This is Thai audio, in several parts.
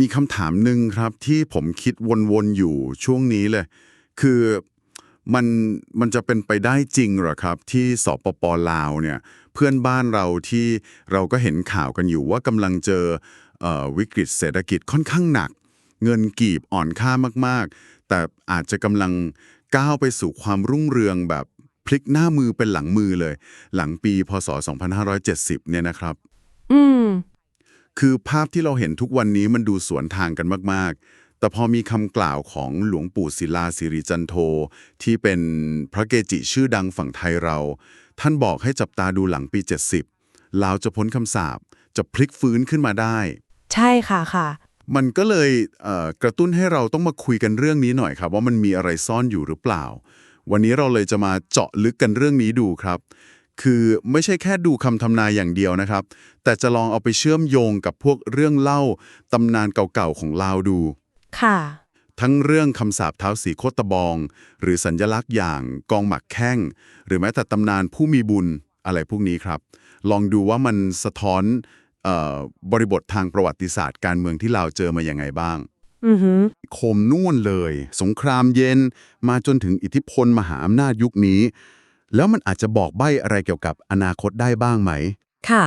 มีคำถามหนึ่งครับที่ผมคิดวนๆอยู่ช่วงนี้เลย คือมันมันจะเป็นไปได้จริงเหรอครับ ที่สปปลาวเนี่ยเพื่อนบ้านเราที่เราก็เห็นข่าวกันอยู่ว่ากำลังเจออวิกฤตเศรษฐกิจค่อนข้างหนัก เงินกีบอ่อนค่ามากๆ แต่อาจจะกำลังก้าวไปสู่ความรุ่งเรืองแบบพลิกหน้ามือเป็นหลังมือเลย หลังปีพศ 2570 เนี่ยนะครับ อืม คือภาพที่เราเห็นทุกวันนี้มันดูสวนทางกันมาก ๆ แต่พอมีคำกล่าวของหลวงปู่ศิลาสิริจันโท ที่เป็นพระเกจิชื่อดังฝั่งไทยเรา ท่านบอกให้จับตาดูหลังปี 70ลาวจะพ้นคำสาปจะพลิกฟื้นขึ้นมาได้ ใช่ค่ะค่ะ มันก็เลยเอ่อกระตุ้นให้เราต้องมาคุยกันเรื่องนี้หน่อยครับว่ามันมีอะไรซ่อนอยู่หรือเปล่า วันนี้เราเลยจะมาเจาะลึกกันเรื่องนี้ดูครับ คือไม่ใช่แค่ดูคำทำนายอย่างเดียวนะครับ แต่จะลองเอาไปเชื่อมโยงกับพวกเรื่องเล่าตำนานเก่าๆของลาวดู ค่ะ ทั้งเรื่องคำสาปเท้าสีโคตตะบอง หรือสัญญลักษณ์อย่างกองหมักแข้ง หรือแม้แต่ตำนานผู้มีบุญอะไรพวกนี้ครับ ลองดูว่ามันสะท้อนเออบริบททางประวัติศาสตร์การเมืองที่ลาวเจอมาอย่างไงบ้างอือหือโคมนู่นเลย สงครามเย็นมาจนถึงอิทธิพลมหาอำนาจยุคนี้ แล้วมันอาจจะบอกใบ้อะไรเกี่ยวกับอนาคตได้บ้างไหม ค่ะ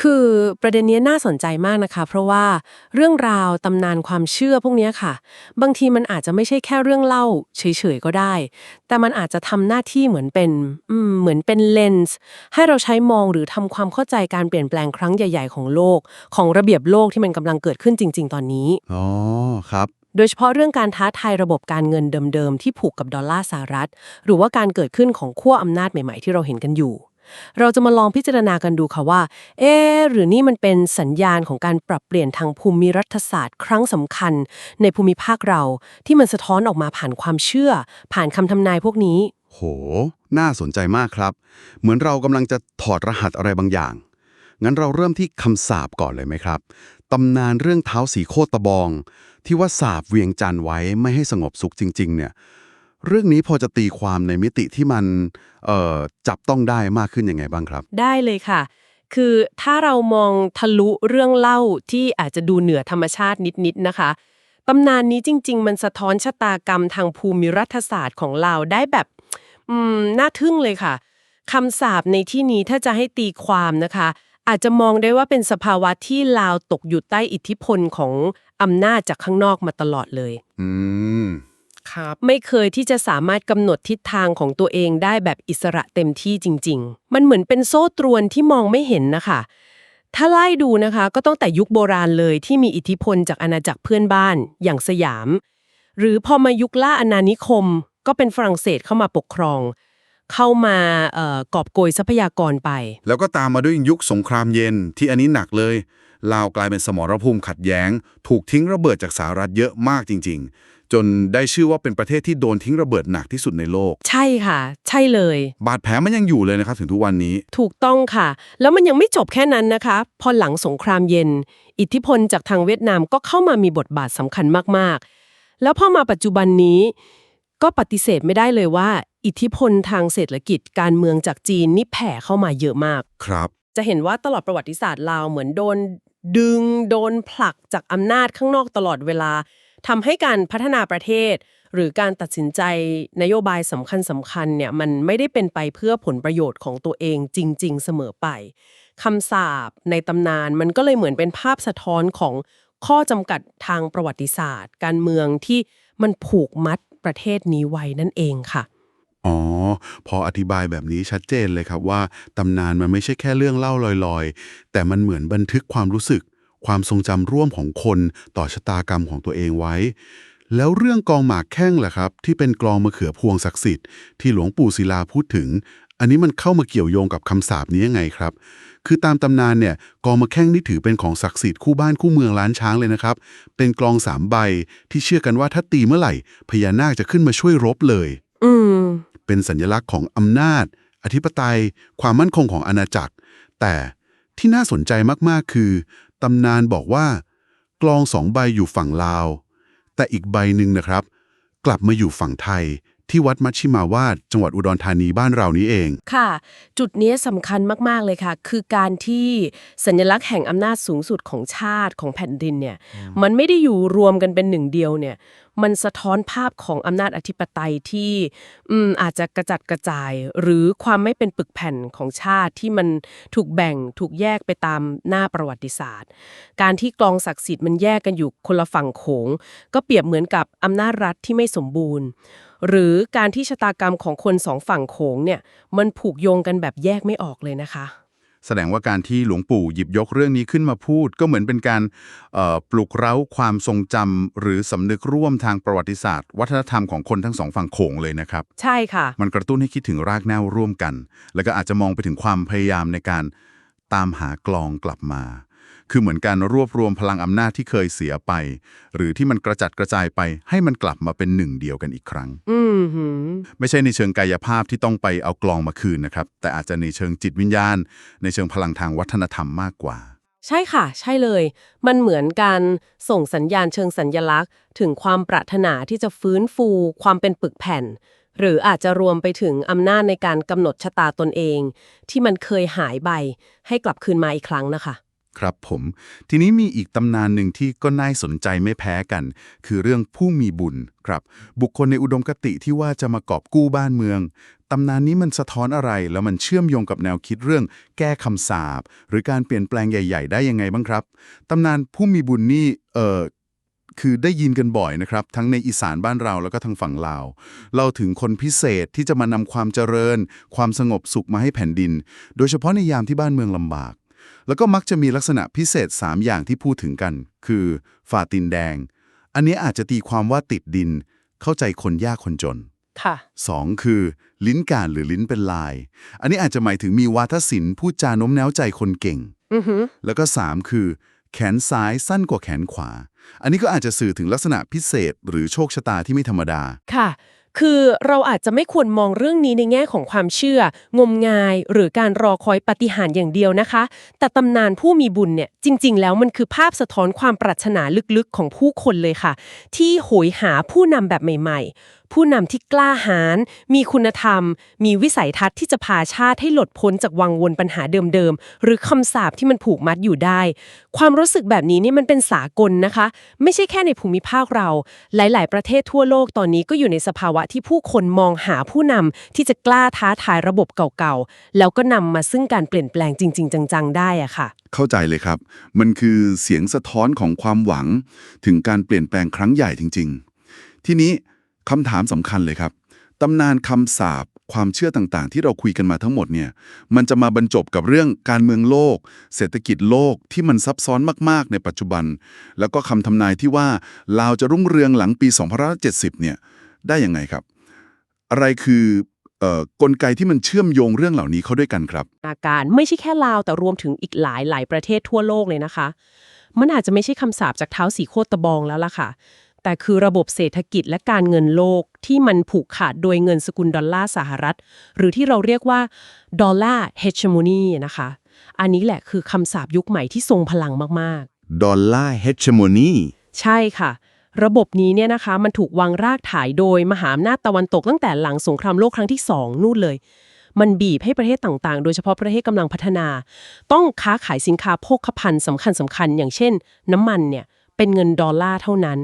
คือประเด็นนี้น่าสนใจมากนะคะ เพราะว่าเรื่องราวตำนานความเชื่อพวกเนี้ยค่ะ บางทีมันอาจจะไม่ใช่แค่เรื่องเล่าเฉยๆก็ได้ แต่มันอาจจะทำหน้าที่เหมือนเป็นอืมเหมือนเป็นเลนส์ให้เราใช้มองหรือทำความเข้าใจการเปลี่ยนแปลงครั้งใหญ่ ๆ ของโลก ของระเบียบโลกที่มันกำลังเกิดขึ้นจริง ๆ ตอนนี้ อ๋อ ครับ โดยเฉพาะเรื่องการท้าทายระบบการเงินเดิมๆ ที่ผูกกับดอลลาร์สหรัฐ หรือว่าการเกิดขึ้นของขั้วอำนาจใหม่ๆ ที่เราเห็นกันอยู่ เราจะมาลองพิจารณากันดูค่ะว่า เอ๊หรือนี่มันเป็นสัญญาณของการปรับเปลี่ยนทางภูมิรัฐศาสตร์ ครั้งสำคัญ ในภูมิภาคเราที่มันสะท้อนออกมาผ่านความเชื่อ ผ่านคำทำนายพวกนี้ โห น่าสนใจมากครับ เหมือนเรากำลังจะถอดรหัสอะไรบางอย่างงั้นเราเริ่มที่คำสาปก่อนเลยไหมครับ ตำนานเรื่องเท้าสีโคตรตะบอง ที่ว่าสาบเวียงจันทร์ไว้ไม่ให้สงบสุขจริง ๆ เนี่ย เรื่องนี้พอจะตีความในมิติที่มันเอ่อจับต้องได้มากขึ้นยังไงบ้างครับ ได้เลยค่ะ คือถ้าเรามองทะลุเรื่องเล่าที่อาจจะดูเหนือธรรมชาตินิดๆนะคะตำนานนี้จริง ๆ มันสะท้อนชะตากรรมทางภูมิรัฐศาสตร์ของเราได้แบบอืมน่าทึ่งเลยค่ะคำสาปในที่นี้ถ้าจะให้ตีความนะคะ อาจจะมองได้ว่าเป็นสภาวะที่ลาวตกอยู่ใต้อิทธิพลของอำนาจจากข้างนอกมาตลอดเลย อืม ครับ ไม่เคยที่จะสามารถกำหนดทิศทางของตัวเองได้แบบอิสระเต็มที่จริง ๆ มันเหมือนเป็นโซ่ตรวนที่มองไม่เห็นนะคะ ถ้าไล่ดูนะคะ ก็ต้องแต่ยุคโบราณเลยที่มีอิทธิพลจากอาณาจักรเพื่อนบ้านอย่างสยาม หรือพอมายุคล่าอาณานิคม ก็เป็นฝรั่งเศสเข้ามาปกครอง เข้ามาเอ่อกอบโกยทรัพยากรไป แล้วก็ตามมาด้วยยุคสงครามเย็นที่อันนี้หนักเลยลาวกลายเป็นสมรภูมิขัดแย้ง ถูกทิ้งระเบิดจากสหรัฐเยอะมากจริง ๆ จนได้ชื่อว่าเป็นประเทศที่โดนทิ้งระเบิดหนักที่สุดในโลก ใช่ค่ะ ใช่เลย บาดแผลมันยังอยู่เลยนะครับ ถึงทุกวันนี้ ถูกต้องค่ะ แล้วมันยังไม่จบแค่นั้นนะคะ พอหลังสงครามเย็น อิทธิพลจากทางเวียดนามก็เข้ามามีบทบาทสำคัญมากๆ แล้วพอมาปัจจุบันนี้ ก็ปฏิเสธไม่ได้เลยว่า อิทธิพลทางเศรษฐกิจการเมืองจากจีนนี่แผ่เข้ามาเยอะมาก ครับ จะเห็นว่าตลอดประวัติศาสตร์ลาวเหมือนโดน ดึงโดนผลักจากอำนาจข้างนอกตลอดเวลาทำให้การพัฒนาประเทศ หรือการตัดสินใจนโยบายสำคัญสำคัญเนี่ยมันไม่ได้เป็นไปเพื่อผลประโยชน์ของตัวเองจริง ๆ เสมอไปคำสาปในตำนานมันก็เลยเหมือนเป็นภาพสะท้อนของข้อจำกัดทางประวัติศาสตร์ การเมืองที่มันผูกมัด ประเทศนี้ไว้นั่นเองค่ะ อ๋อ พออธิบายแบบนี้ชัดเจนเลยครับว่า ตำนานมันไม่ใช่แค่เรื่องเล่าลอยๆ แต่มันเหมือนบันทึกความรู้สึก ความทรงจำร่วมของคนต่อชะตากรรมของตัวเองไว้ แล้วเรื่องกองหมากแข้งล่ะครับ ที่เป็นกลองมะเขือพวงศักดิ์สิทธิ์ที่หลวงปู่ศิลาพูดถึง อันนี้มันเข้ามาเกี่ยวโยงกับคำสาปนี้ยังไงครับ คือตามตำนานเนี่ยกองมะแข้งนี่ถือเป็นของศักดิ์สิทธิ์คู่บ้านคู่เมืองล้านช้างเลยนะครับ เป็นกลองสามใบที่เชื่อกันว่าถ้าตีเมื่อไหร่พญานาคจะขึ้นมาช่วยรบเลย อืมเป็นสัญลักษณ์ของอำนาจ อธิปไตย ความมั่นคงของอาณาจักร แต่ที่น่าสนใจมากๆคือตำนานบอกว่า กลองสองใบอยู่ฝั่งลาว แต่อีกใบหนึ่งนะครับ กลับมาอยู่ฝั่งไทย ที่วัดมัชชิมาวาดจังหวัดอุดรธานีบ้านเรานี้เอง ค่ะ จุดนี้สำคัญมากๆเลยค่ะ คือการที่สัญลักษณ์แห่งอำนาจสูงสุดของชาติของแผ่นดินเนี่ย มันไม่ได้อยู่รวมกันเป็นหนึ่งเดียวเนี่ย มันสะท้อนภาพของอำนาจอธิปไตยที่อืมอาจจะกระจัดกระจาย หรือความไม่เป็นปึกแผ่นของชาติที่มันถูกแบ่งถูกแยกไปตามหน้าประวัติศาสตร์ การที่กลองศักดิ์สิทธิ์มันแยกกันอยู่คนละฝั่งโขง ก็เปรียบเหมือนกับอำนาจรัฐที่ไม่สมบูรณ์ หรือการที่ชะตากรรมของคนสองฝั่งโขงเนี่ยมันผูกโยงกันแบบแยกไม่ออกเลยนะคะ แสดงว่าการที่หลวงปู่หยิบยกเรื่องนี้ขึ้นมาพูด ก็เหมือนเป็นการเอ่อปลุกเร้าความทรงจำหรือสำนึกร่วมทางประวัติศาสตร์ วัฒนธรรมของคนทั้งสองฝั่งโขงเลยนะครับ ใช่ค่ะ มันกระตุ้นให้คิดถึงรากเหง้าร่วมกัน แล้วก็อาจจะมองไปถึงความพยายามในการตามหากลองกลับมา คือเหมือนการรวบรวมพลังอำนาจที่เคยเสียไป หรือที่มันกระจัดกระจายไปให้มันกลับมาเป็นหนึ่งเดียวกันอีกครั้งอืมหืมไม่ใช่ในเชิงกายภาพที่ต้องไปเอากลองมาคืนนะครับ แต่อาจจะในเชิงจิตวิญญาณ ในเชิงพลังทางวัฒนธรรมมากกว่า ใช่ค่ะ ใช่เลย มันเหมือนการส่งสัญญาณเชิงสัญญลักษณ์ ถึงความปรารถนาที่จะฟื้นฟู ความเป็นปึกแผ่น หรืออาจจะรวมไปถึงอำนาจในการกำหนดชะตาตนเอง ที่มันเคยหายไปให้กลับคืนมาอีกครั้งนะคะ ครับผม ทีนี้มีอีกตำนานหนึ่งที่ก็น่าสนใจไม่แพ้กัน คือเรื่องผู้มีบุญครับ บุคคลในอุดมคติที่ว่าจะมากอบกู้บ้านเมืองตำนานนี้มันสะท้อนอะไรแล้วมันเชื่อมโยงกับแนวคิดเรื่องแก้คำสาปหรือการเปลี่ยนแปลงใหญ่ ๆ ได้ยังไงบ้างครับตำนานผู้มีบุญนี่เอ่อคือได้ยินกันบ่อยนะครับ ทั้งในอีสานบ้านเราแล้วก็ทางฝั่งลาวเราถึงคนพิเศษที่จะมานำความเจริญ ความสงบสุขมาให้แผ่นดิน โดยเฉพาะในยามที่บ้านเมืองลำบาก แล้วก็มักจะมีลักษณะพิเศษ 3 อย่างที่พูดถึงกัน คือฝ่าตินแดง อันนี้อาจจะตีความว่าติดดิน เข้าใจคนยากคนจนค่ะ2คือ ลิ้นการหรือลิ้นเป็นลาย อันนี้อาจจะหมายถึงมีวาทศิลป์พูดจาโน้มน้าวใจคนเก่งอือหือแล้วก็ 3 คือ แขนซ้ายสั้นกว่าแขนขวา อันนี้ก็อาจจะสื่อถึงลักษณะพิเศษ หรือโชคชะตาที่ไม่ธรรมดา ค่ะ คือเราอาจจะไม่ควรมองเรื่องนี้ในแง่ของความเชื่อ งมงายหรือการรอคอยปฏิหารอย่างเดียวนะคะ แต่ตำนานผู้มีบุญเนี่ยจริง ๆ แล้วมันคือภาพสะท้อนความปรารถนาลึกๆของผู้คนเลยค่ะ ที่โหยหาผู้นำแบบใหม่ ๆ ผู้นำที่กล้าหาญมีคุณธรรม มีวิสัยทัศน์ที่จะพาชาติให้หลุดพ้นจากวังวนปัญหาเดิมๆ หรือคำสาปที่มันผูกมัดอยู่ได้ ความรู้สึกแบบนี้นี่มันเป็นสากลนะคะ ไม่ใช่แค่ในภูมิภาคเรา หลาย ๆ ประเทศทั่วโลกตอนนี้ก็อยู่ในสภาวะที่ผู้คนมองหาผู้นำที่จะกล้าท้าทายระบบเก่าๆ แล้วก็นำมาซึ่งการเปลี่ยนแปลงจริง ๆ จัง ๆ ได้อะค่ะ เข้าใจเลยครับ มันคือเสียงสะท้อนของความหวัง ถึงการเปลี่ยนแปลงครั้งใหญ่จริง ๆ ทีนี้ คำถามสำคัญเลยครับตำนานคำสาปความเชื่อต่างๆ ที่เราคุยกันมาทั้งหมดเนี่ย มันจะมาบรรจบกับเรื่องการเมืองโลก เศรษฐกิจโลกที่มันซับซ้อนมากๆ ในปัจจุบัน แล้วก็คำทำนายที่ว่าลาวจะรุ่งเรืองหลังปี2570 เนี่ย ได้ยังไงครับ อะไรคือออกลไกที่มันเชื่อมโยงเรื่องเหล่านี้เข้าด้วยกันครับ อาการไม่ใช่แค่ลาวแต่รวมถึงอีกหลายหลายประเทศทั่วโลกเลยนะคะ มันอาจจะไม่ใช่คำสาปจากเท้าสีโคตรตะบองแล้วล่ะค่ะ แต่คือระบบเศรษฐกิจและการเงินโลกที่มันผูกขาดโดยเงินสกุลดอลลาร์สหรัฐ หรือที่เราเรียกว่าดอลลาร์เฮชโมนีนะคะ อันนี้แหละคือคำสาปยุคใหม่ที่ทรงพลังมากๆดอลลาร์เฮชโมนีใช่ค่ะระบบนี้เนี่ยนะคะมันถูกวางรากฐานโดยมหาอำนาจตะวันตกตั้งแต่หลังสงครามโลกครั้งที่2นู่นเลย มันบีบให้ประเทศต่างๆ โดยเฉพาะประเทศกำลังพัฒนา ต้องค้าขายสินค้าโภคภัณฑ์สำคัญสำคัญๆอย่างเช่น น้ำมันเนี่ยเป็นเงินดอลลาร์เท่านั้น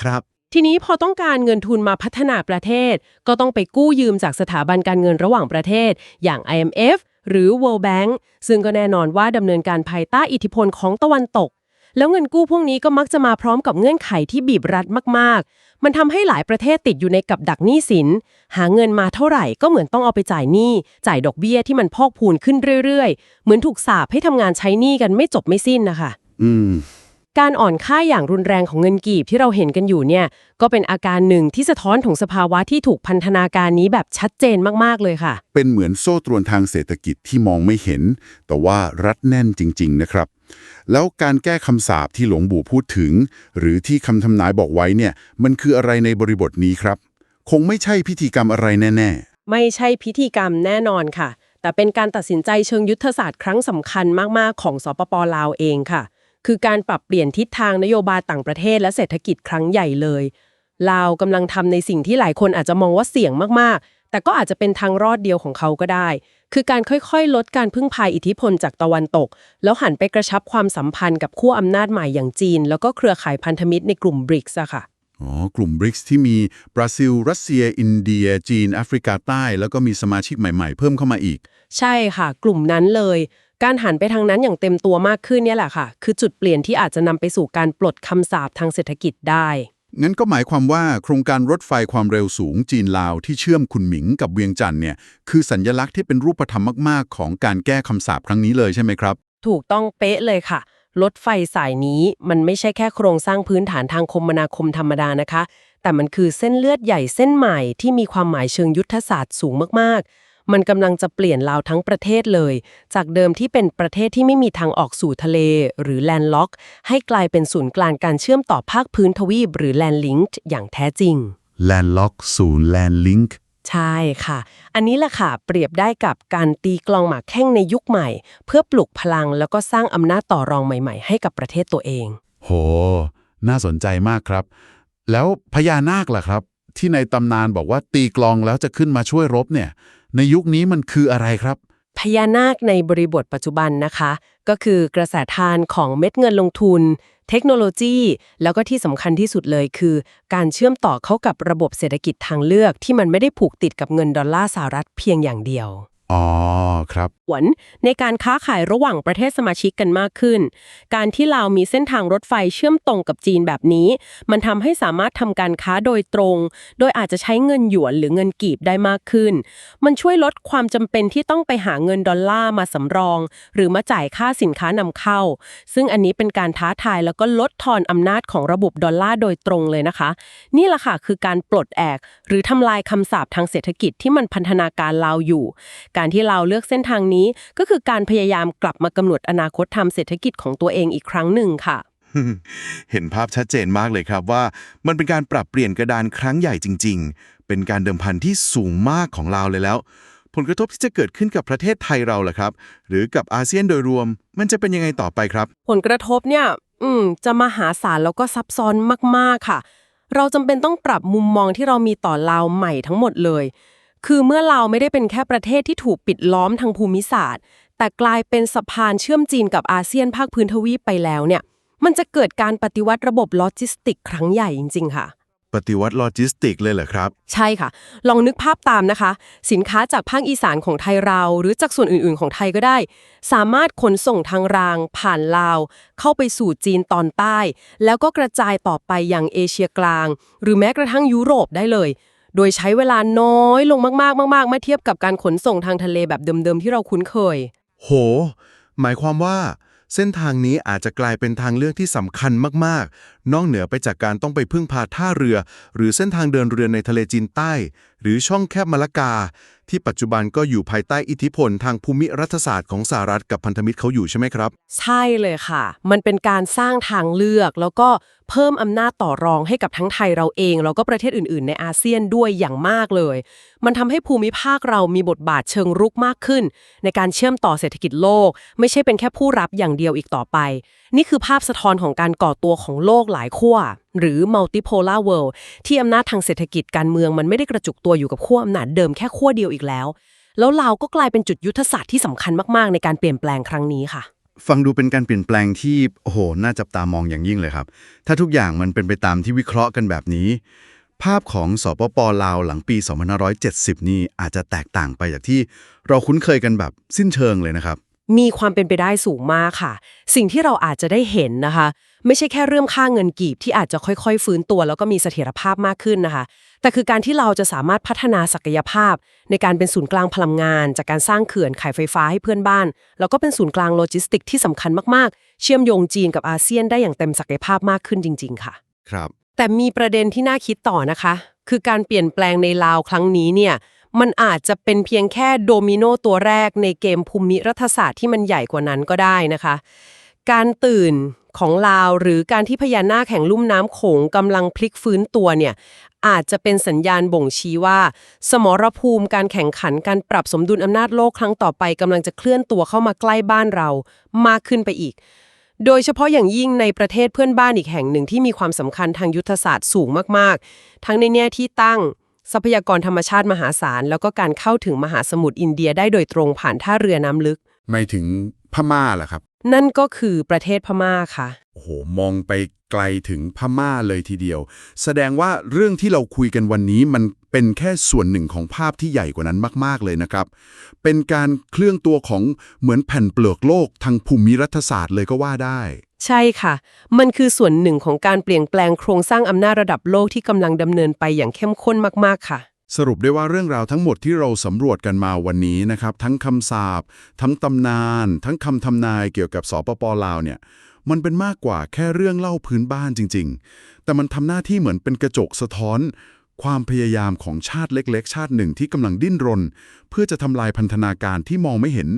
ครับ ทีนี้พอต้องการเงินทุนมาพัฒนาประเทศ ก็ต้องไปกู้ยืมจากสถาบันการเงินระหว่างประเทศ อย่าง IMF หรือ World Bank ซึ่งก็แน่นอนว่าดำเนินการภายใต้อิทธิพลของตะวันตก แล้วเงินกู้พวกนี้ก็มักจะมาพร้อมกับเงื่อนไขที่บีบรัดมาก ๆ มันทำให้หลายประเทศติดอยู่ในกับดักหนี้สิน หาเงินมาเท่าไหร่ก็เหมือนต้องเอาไปจ่ายหนี้ จ่ายดอกเบี้ยที่มันพอกพูนขึ้นเรื่อย ๆ เหมือนถูกสาปให้ทำงานใช้หนี้กันไม่จบไม่สิ้นนะคะ อืม การอ่อนค่าอย่างรุนแรงของเงินกีบที่เราเห็นกันอยู่เนี่ย ก็เป็นอาการหนึ่งที่สะท้อนถึงสภาวะที่ถูกพันธนาการนี้แบบชัดเจนมาก ๆ เลยค่ะ เป็นเหมือนโซ่ตรวนทางเศรษฐกิจที่มองไม่เห็น แต่ว่ารัดแน่นจริง ๆ นะครับ แล้วการแก้คำสาปที่หลวงปู่พูดถึง หรือที่คำทำนายบอกไว้เนี่ย มันคืออะไรในบริบทนี้ครับ คงไม่ใช่พิธีกรรมอะไรแน่ไม่ใช่พิธีกรรมแน่นอนค่ะ แต่เป็นการตัดสินใจเชิงยุทธศาสตร์ครั้งสำคัญมากๆ ของสปปลาวเองค่ะ คือการปรับเปลี่ยนทิศทางนโยบายต่างประเทศและเศรษฐกิจครั้งใหญ่เลยลาวกำลังทำในสิ่งที่หลายคนอาจจะมองว่าเสี่ยงมากๆ แต่ก็อาจจะเป็นทางรอดเดียวของเขาก็ได้ คือการค่อยๆ ลดการพึ่งพายอิทธิพลจากตะวันตก แล้วหันไปกระชับความสัมพันธ์กับขั้วอำนาจใหม่อย่างจีน แล้วก็เครือข่ายพันธมิตรในกลุ่มบริกส์อะค่ะอ๋อกลุ่มบริกส์ที่มีบราซิล รัสเซีย อินเดีย จีน แอฟริกาใต้ แล้วก็มีสมาชิกใหม่ๆ เพิ่มเข้ามาอีก ใช่ค่ะ กลุ่มนั้นเลย การหันไปทางนั้นอย่างเต็มตัวมากขึ้นเนี่ยแหละค่ะ คือจุดเปลี่ยนที่อาจจะนำไปสู่การปลดคำสาปทางเศรษฐกิจได้งั้นก็หมายความว่าโครงการรถไฟความเร็วสูงจีนลาวที่เชื่อมคุณหมิงกับเวียงจันทร์เนี่ยคือสัญญลักษณ์ที่เป็นรูปธรรมมาก ๆ ของการแก้คำสาปครั้งนี้เลยใช่ไหมครับ ถูกต้องเป๊ะเลยค่ะ รถไฟสายนี้มันไม่ใช่แค่โครงสร้างพื้นฐานทางคมนาคมธรรมดานะคะ แต่มันคือเส้นเลือดใหญ่เส้นใหม่ที่มีความหมายเชิงยุทธศาสตร์สูงมากๆ มันกำลังจะเปลี่ยนลาวทั้งประเทศเลย จากเดิมที่เป็นประเทศที่ไม่มีทางออกสู่ทะเล หรือแลนด์ล็อก ให้กลายเป็นศูนย์กลางการเชื่อมต่อภาคพื้นทวีป หรือแลนด์ลิงก์อย่างแท้จริง Landlock ศูนย์ Landlink ใช่ค่ะ อันนี้แหละค่ะ เปรียบได้กับการตีกลองหมากแข้งในยุคใหม่ เพื่อปลุกพลังแล้วก็สร้างอำนาจต่อรองใหม่ๆ ให้กับประเทศตัวเอง โห น่าสนใจมากครับ แล้วพญานาคล่ะครับ ที่ในตำนานบอกว่าตีกลองแล้วจะขึ้นมาช่วยรบเนี่ย ในยุคนี้มันคืออะไรครับ พญานาคในบริบทปัจจุบันนะคะ ก็คือกระแสทานของเม็ดเงินลงทุน เทคโนโลยี แล้วก็ที่สำคัญที่สุดเลยคือ การเชื่อมต่อเข้ากับระบบเศรษฐกิจทางเลือกที่มันไม่ได้ผูกติดกับเงินดอลลาร์สหรัฐเพียงอย่างเดียว อ๋อครับผลในการค้าขายระหว่างประเทศสมาชิกกันมากขึ้น การที่ลาวมีเส้นทางรถไฟเชื่อมตรงกับจีนแบบนี้ มันทำให้สามารถทำการค้าโดยตรง โดยอาจจะใช้เงินหยวนหรือเงินกีบได้มากขึ้น มันช่วยลดความจำเป็นที่ต้องไปหาเงินดอลลาร์มาสำรอง หรือมาจ่ายค่าสินค้านำเข้า ซึ่งอันนี้เป็นการท้าทายแล้วก็ลดทอนอำนาจของระบบดอลลาร์โดยตรงเลยนะคะ นี่แหละค่ะคือการปลดแอก หรือทำลายคำสาปทางเศรษฐกิจที่มันพันธนาการลาวอยู่การที่เราเลือกเส้นทางนี้ ก็คือการพยายามกลับมากำหนดอนาคตทางเศรษฐกิจของตัวเองอีกครั้งหนึ่งค่ะ เห็นภาพชัดเจนมากเลยครับว่า มันเป็นการปรับเปลี่ยนกระดานครั้งใหญ่จริง ๆ เป็นการเดิมพันที่สูงมากของลาวเลยแล้ว ผลกระทบที่จะเกิดขึ้นกับประเทศไทยเราล่ะครับ หรือกับอาเซียนโดยรวม มันจะเป็นยังไงต่อไปครับ ผลกระทบเนี่ย อืม จะมหาศาลแล้วก็ซับซ้อนมากๆค่ะ เราจำเป็นต้องปรับมุมมองที่เรามีต่อลาวใหม่ทั้งหมดเลย คือเมื่อลาวไม่ได้เป็นแค่ประเทศที่ถูกปิดล้อมทางภูมิศาสตร์ แต่กลายเป็นสะพานเชื่อมจีนกับอาเซียนภาคพื้นทวีปไปแล้วเนี่ย มันจะเกิดการปฏิวัติระบบโลจิสติก ครั้งใหญ่จริง ๆ ค่ะ ปฏิวัติโลจิสติกเลยเหรอครับ ใช่ค่ะ ลองนึกภาพตามนะคะ สินค้าจากภาคอีสานของไทยเรา หรือจากส่วนอื่นๆ ของไทยก็ได้ สามารถขนส่งทางราง ผ่านลาว เข้าไปสู่จีนตอนใต้ แล้วก็กระจายต่อไปยังเอเชียกลาง หรือแม้กระทั่งยุโรปได้เลย โดยใช้เวลาน้อยลงมากๆมากๆเมื่อเทียบกับการขนส่งทางทะเลแบบเดิมๆที่เราคุ้นเคย โห หมายความว่า เส้นทางนี้อาจจะกลายเป็นทางเลือกที่สำคัญมากๆ นอกเหนือไปจากการต้องไปพึ่งพาท่าเรือ หรือเส้นทางเดินเรือในทะเลจีนใต้ หรือช่องแคบมาลากา ที่ปัจจุบันก็อยู่ภายใต้อิทธิพลทางภูมิรัฐศาสตร์ของสหรัฐกับพันธมิตรเขาอยู่ใช่ไหมครับ ใช่เลยค่ะ มันเป็นการสร้างทางเลือก แล้วก็เพิ่มอำนาจต่อรองให้กับทั้งไทยเราเอง แล้วก็ประเทศอื่น ๆ ในอาเซียนด้วยอย่างมากเลย มันทำให้ภูมิภาคเรามีบทบาทเชิงรุกมากขึ้น ในการเชื่อมต่อเศรษฐกิจโลก ไม่ใช่เป็นแค่ผู้รับอย่างเดียวอีกต่อไป นี่คือภาพสะท้อนของการก่อตัวของโลกหลายขั้วหรือ multipolar world ที่อำนาจทางเศรษฐกิจการเมืองมันไม่ได้กระจุกตัวอยู่กับขั้วอำนาจเดิมแค่ขั้วเดียวอีกแล้ว แล้วเราวก็กลายเป็นจุดยุทธศาสตร์ที่สำคัญมากๆ ในการเปลี่ยนแปลงครั้งนี้ค่ะ ฟังดูเป็นการเปลี่ยนแปลงที่โอ้โหน่าจับตามองอย่างยิ่งเลยครับ ถ้าทุกอย่างมันเป็นไปตามที่วิเคราะห์กันแบบนี้ ภาพของสปปลาวหลังปี 2570 นี่อาจจะแตกต่างไปจากที่เราคุ้นเคยกันแบบสิ้นเชิงเลยนะครับ มีความเป็นไปได้สูงมากค่ะ สิ่งที่เราอาจจะได้เห็นนะคะ ไม่ใช่แค่เรื่องค่าเงินกีบที่อาจจะค่อยๆ ฟื้นตัวแล้วก็มีเสถียรภาพมากขึ้นนะคะ แต่คือการที่เราจะสามารถพัฒนาศักยภาพ ในการเป็นศูนย์กลางพลังงาน จากการสร้างเขื่อนขายไฟฟ้าให้เพื่อนบ้าน แล้วก็เป็นศูนย์กลางโลจิสติกที่สำคัญมากๆ เชื่อมโยงจีนกับอาเซียนได้อย่างเต็มศักยภาพมากขึ้นจริง ๆ ค่ะ ครับ แต่มีประเด็นที่น่าคิดต่อนะคะ คือการเปลี่ยนแปลงในลาวครั้งนี้เนี่ย มันอาจจะเป็นเพียงแค่โดมิโนตัวแรกในเกมภูมิรัฐศาสตร์ที่มันใหญ่กว่านั้นก็ได้นะคะ การตื่นของลาวหรือการที่พญานาคแห่งลุ่มน้ำโขงกำลังพลิกฟื้นตัวเนี่ยอาจจะเป็นสัญญาณบ่งชี้ว่า สมรภูมิการแข่งขันการปรับสมดุลอำนาจโลกครั้งต่อไปกำลังจะเคลื่อนตัวเข้ามาใกล้บ้านเรามากขึ้นไปอีก โดยเฉพาะอย่างยิ่งในประเทศเพื่อนบ้านอีกแห่งหนึ่งที่มีความสำคัญทางยุทธศาสตร์สูงมากๆ ทั้งในแง่ที่ตั้ง ทรัพยากรธรรมชาติมหาศาล แล้วก็การเข้าถึงมหาสมุทรอินเดียได้โดยตรงผ่านท่าเรือน้ำลึก ไม่ถึงพม่าล่ะครับ นั่นก็คือประเทศพม่าค่ะ โอ้โห มองไปไกลถึงพม่าเลยทีเดียว แสดงว่าเรื่องที่เราคุยกันวันนี้มันเป็นแค่ส่วนหนึ่งของภาพที่ใหญ่กว่านั้นมาก ๆ เลยนะครับ เป็นการเคลื่อนตัวของเหมือนแผ่นเปลือกโลกทางภูมิรัฐศาสตร์เลยก็ว่าได้ ใช่ค่ะ มันคือส่วนหนึ่งของการเปลี่ยนแปลงโครงสร้างอำนาจระดับโลกที่กำลังดำเนินไปอย่างเข้มข้นมาก ๆ ค่ะ สรุปได้ว่าเรื่องราวทั้งหมดที่เราสำรวจกันมาวันนี้นะครับ ทั้งคำสาปทั้งตำนาน ทั้งคำทำนายเกี่ยวกับสปปลาวเนี่ย มันเป็นมากกว่าแค่เรื่องเล่าพื้นบ้านจริง ๆ แต่มันทำหน้าที่เหมือนเป็นกระจกสะท้อน ความพยายามของชาติเล็กๆ ชาติหนึ่งที่กำลังดิ้นรน เพื่อจะทำลายพันธนาการที่มองไม่เห็น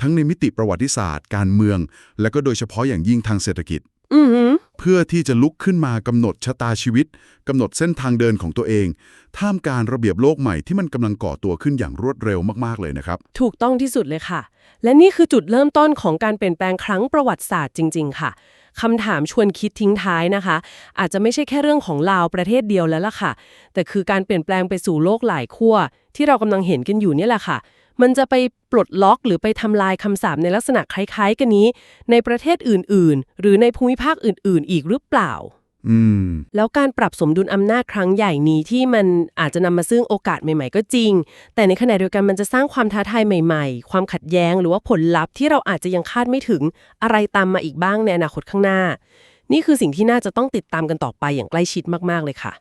ทั้งในมิติประวัติศาสตร์ การเมือง และก็โดยเฉพาะอย่างยิ่งทางเศรษฐกิจอือหือเพื่อที่จะลุกขึ้นมากำหนดชะตาชีวิตกำหนดเส้นทางเดินของตัวเอง ท่ามกลารระเบียบโลกใหม่ที่มันกำลังก่อตัวขึ้นอย่างรวดเร็วมากๆเลยนะครับ ถูกต้องที่สุดเลยค่ะ และนี่คือจุดเริ่มต้นของการเปลี่ยนแปลงครั้งประวัติศาสตร์จริง ๆ ค่ะ คำถามชวนคิดทิ้งท้ายนะคะ อาจจะไม่ใช่แค่เรื่องของลาวประเทศเดียวแล้วล่ะค่ะ แต่คือการเปลี่ยนแปลงไปสู่โลกหลายขั้วที่เรากำลังเห็นกันอยู่นี่แหละค่ะ มันจะไปปลดล็อกหรือไปทำลายคำสาปในลักษณะคล้ายๆ กันนี้ ในประเทศอื่นๆ หรือในภูมิภาคอื่น ๆ อีกหรือเปล่า อืม แล้วการปรับสมดุลอำนาจครั้งใหญ่นี้ที่มันอาจจะนำมาซึ่งโอกาสใหม่ ๆ ก็จริง แต่ในขณะเดียวกันมันจะสร้างความท้าทายใหม่ ๆ ความขัดแย้งหรือว่าผลลัพธ์ที่เราอาจจะยังคาดไม่ถึงอะไรตามมาอีกบ้างในอนาคตข้างหน้า นี่คือสิ่งที่น่าจะต้องติดตามกันต่อไปอย่างใกล้ชิดมากๆเลยค่ะ